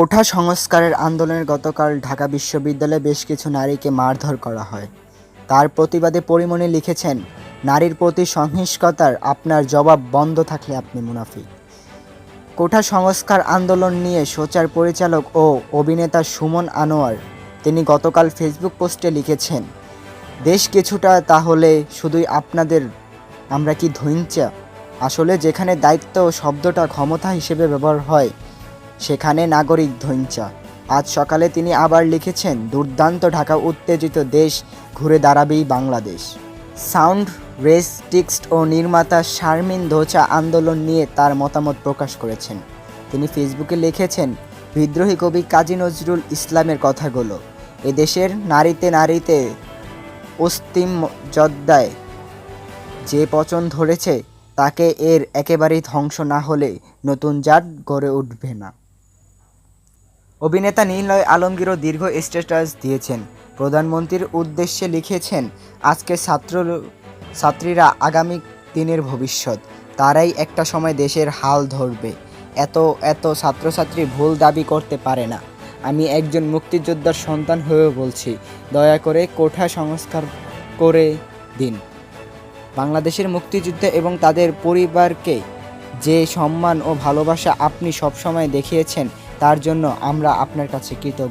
কোঠা সংস্কারের আন্দোলনের গতকাল ঢাকা বিশ্ববিদ্যালয়ে বেশ কিছু নারীকে মারধর করা হয়। তার প্রতিবাদে পরিমণি লিখেছেন, নারীর প্রতি সহিংসতার আপনার জবাব বন্ধ থাকলে আপনি মুনাফিক। কোঠা সংস্কার আন্দোলন নিয়ে সোচার পরিচালক ও অভিনেতা সুমন আনোয়ার, তিনি গতকাল ফেসবুক পোস্টে লিখেছেন, দেশ কিছুটা তাহলে শুধুই আপনাদের, আমরা কি ধৈঞ্চা আসলে যেখানে দায়িত্ব শব্দটা ক্ষমতা হিসেবে ব্যবহার হয় সেখানে নাগরিক ধৈঞ্চা আজ সকালে তিনি আবার লিখেছেন, দুর্দান্ত ঢাকা উত্তেজিত দেশ, ঘুরে দাঁড়াবেই বাংলাদেশ। সাউন্ড, রেস, টিক্সট ও নির্মাতা শারমিন ধোচা আন্দোলন নিয়ে তার মতামত প্রকাশ করেছেন। তিনি ফেসবুকে লিখেছেন, বিদ্রোহী কবি কাজী নজরুল ইসলামের কথাগুলো এদেশের নারীতে নারীতে অস্তিম যদ্দায় যে পচন ধরেছে, তাকে এর একেবারেই ধ্বংস না হলে নতুন জাত গড়ে উঠবে না। অভিনেতা নীলয় আলমগীরও দীর্ঘ স্ট্যাটাস দিয়েছেন। প্রধানমন্ত্রীর উদ্দেশ্যে লিখেছেন, আজকে ছাত্র ছাত্রীরা আগামী দিনের ভবিষ্যৎ। তারাই একটা সময় দেশের হাল ধরবে। এত এত ছাত্রছাত্রী ভুল দাবি করতে পারে না। আমি একজন মুক্তিযোদ্ধার সন্তান হয়েও বলছি, দয়া করে কোঠা সংস্কার করে দিন। বাংলাদেশের মুক্তিযুদ্ধে এবং তাদের পরিবারকে যে সম্মান ও ভালোবাসা আপনি সবসময় দেখিয়েছেন তার জন্য আমরা আপনার কাছে কৃতজ্ঞ।